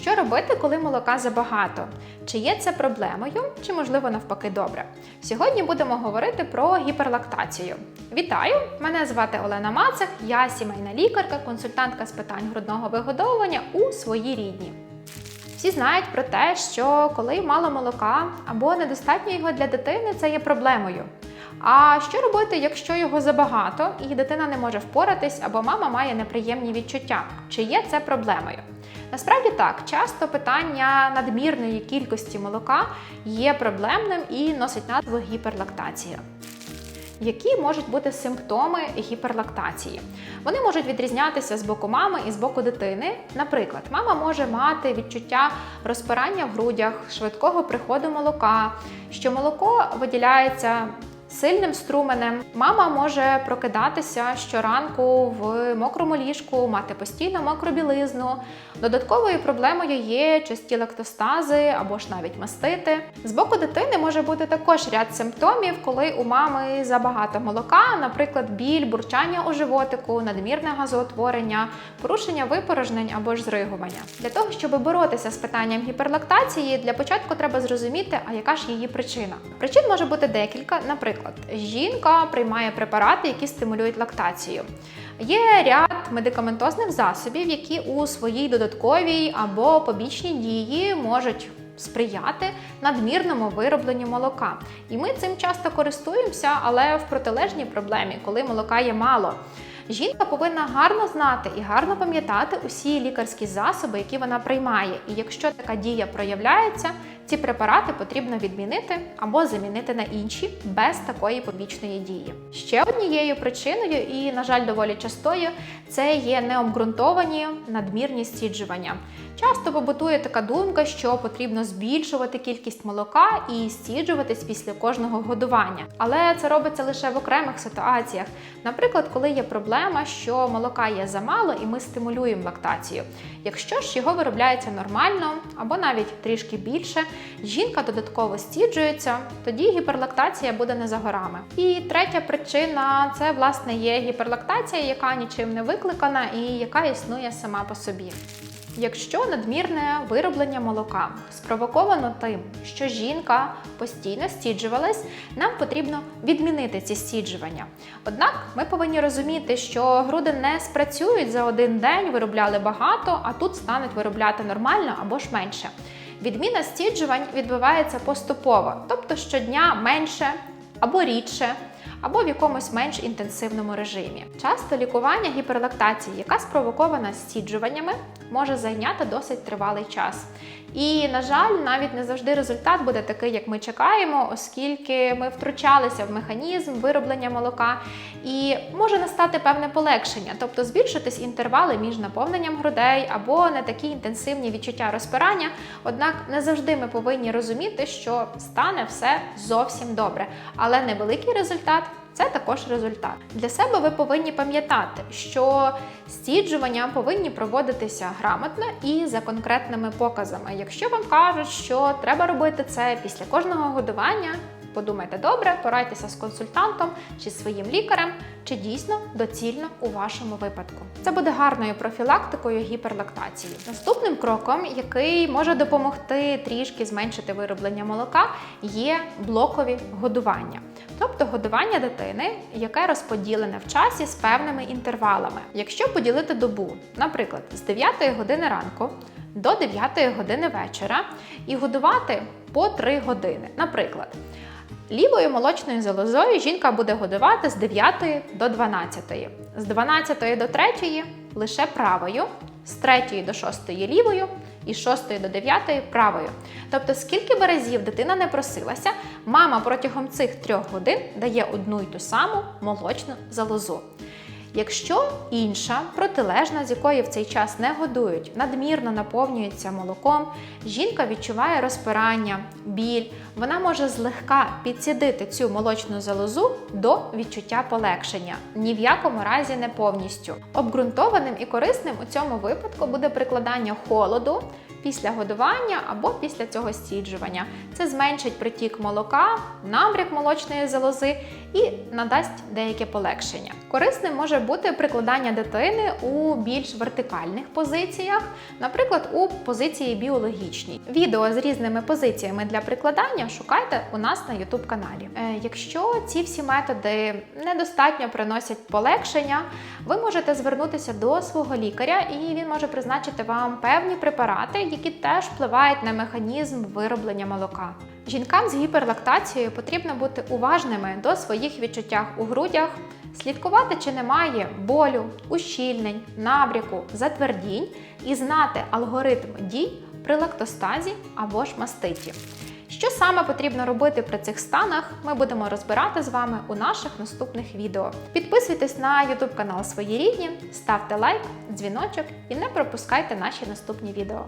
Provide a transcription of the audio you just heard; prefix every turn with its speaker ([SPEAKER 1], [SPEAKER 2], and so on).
[SPEAKER 1] Що робити, коли молока забагато? Чи є це проблемою, чи можливо навпаки добре? Сьогодні будемо говорити про гіперлактацію. Вітаю! Мене звати Олена Мацик, я сімейна лікарка, консультантка з питань грудного вигодовування у своїй рідній. Всі знають про те, що коли мало молока або недостатньо його для дитини, це є проблемою. А що робити, якщо його забагато і дитина не може впоратись, або мама має неприємні відчуття? Чи є це проблемою? Насправді так, часто питання надмірної кількості молока є проблемним і носить назву гіперлактація. Які можуть бути симптоми гіперлактації? Вони можуть відрізнятися з боку мами і з боку дитини. Наприклад, мама може мати відчуття розпирання в грудях, швидкого приходу молока, що молоко виділяється сильним струменем. Мама може прокидатися щоранку в мокрому ліжку, мати постійно мокру білизну. Додатковою проблемою є часті лактостази або ж навіть мастити. З боку дитини може бути також ряд симптомів, коли у мами забагато молока, наприклад, біль, бурчання у животику, надмірне газоутворення, порушення випорожнень або ж зригування. Для того, щоб боротися з питанням гіперлактації, для початку треба зрозуміти, а яка ж її причина. Причин може бути декілька. Наприклад, жінка приймає препарати, які стимулюють лактацію. Є ряд медикаментозних засобів, які у своїй додатковій або побічній дії можуть сприяти надмірному виробленню молока. І ми цим часто користуємося, але в протилежній проблемі, коли молока є мало. Жінка повинна гарно знати і гарно пам'ятати усі лікарські засоби, які вона приймає. І якщо така дія проявляється, ці препарати потрібно відмінити або замінити на інші без такої побічної дії. Ще однією причиною, і, на жаль, доволі частою, це є необґрунтовані надмірні стіджування. Часто побутує така думка, що потрібно збільшувати кількість молока і стіджуватись після кожного годування. Але це робиться лише в окремих ситуаціях. Наприклад, коли є проблема, що молока є замало і ми стимулюємо лактацію. Якщо ж його виробляється нормально або навіть трішки більше, жінка додатково стіджується, тоді гіперлактація буде не за горами. І третя причина це власне є гіперлактація, яка нічим не викликана і яка існує сама по собі. Якщо надмірне вироблення молока спровоковано тим, що жінка постійно стіджувалась, нам потрібно відмінити ці стіджування. Однак ми повинні розуміти, що груди не спрацюють за один день, виробляли багато, а тут стануть виробляти нормально або ж менше. Відміна стіджувань відбувається поступово, тобто щодня менше або рідше або в якомусь менш інтенсивному режимі. Часто лікування гіперлактації, яка спровокована стіджуваннями, може зайняти досить тривалий час. І, на жаль, навіть не завжди результат буде такий, як ми чекаємо, оскільки ми втручалися в механізм вироблення молока, і може настати певне полегшення, тобто збільшитись інтервали між наповненням грудей або не такі інтенсивні відчуття розпирання. Однак не завжди ми повинні розуміти, що стане все зовсім добре, але невеликий результат. Це також результат. Для себе ви повинні пам'ятати, що стіджування повинні проводитися грамотно і за конкретними показами. Якщо вам кажуть, що треба робити це після кожного годування, подумайте добре, порадьтеся з консультантом чи своїм лікарем, чи дійсно доцільно у вашому випадку. Це буде гарною профілактикою гіперлактації. Наступним кроком, який може допомогти трішки зменшити вироблення молока, є блокові годування. Тобто годування дитини, яке розподілене в часі з певними інтервалами. Якщо поділити добу, наприклад, з 9 години ранку до 9 години вечора, і годувати по 3 години. Наприклад, лівою молочною залозою жінка буде годувати з 9 до 12, з 12 до 3 лише правою, з 3 до 6 лівою і з 6 до 9 правою. Тобто, скільки би разів дитина не просилася, мама протягом цих трьох годин дає одну й ту саму молочну залозу. Якщо інша, протилежна, з якої в цей час не годують, надмірно наповнюється молоком, жінка відчуває розпирання, біль, вона може злегка підсідити цю молочну залозу до відчуття полегшення, ні в якому разі не повністю. Обґрунтованим і корисним у цьому випадку буде прикладання холоду після годування або після цього стіджування. Це зменшить притік молока, набряк молочної залози і надасть деяке полегшення. Корисним може бути прикладання дитини у більш вертикальних позиціях, наприклад, у позиції біологічній. Відео з різними позиціями для прикладання шукайте у нас на YouTube каналі. Е, якщо ці всі методи недостатньо приносять полегшення, ви можете звернутися до свого лікаря, і він може призначити вам певні препарати, які теж впливають на механізм вироблення молока. Жінкам з гіперлактацією потрібно бути уважними до своїх відчуттях у грудях, слідкувати, чи немає болю, ущільнень, набряку, затвердінь і знати алгоритм дій при лактостазі або ж маститі. Що саме потрібно робити при цих станах, ми будемо розбирати з вами у наших наступних відео. Підписуйтесь на YouTube канал Свої рідні, ставте лайк, дзвіночок і не пропускайте наші наступні відео.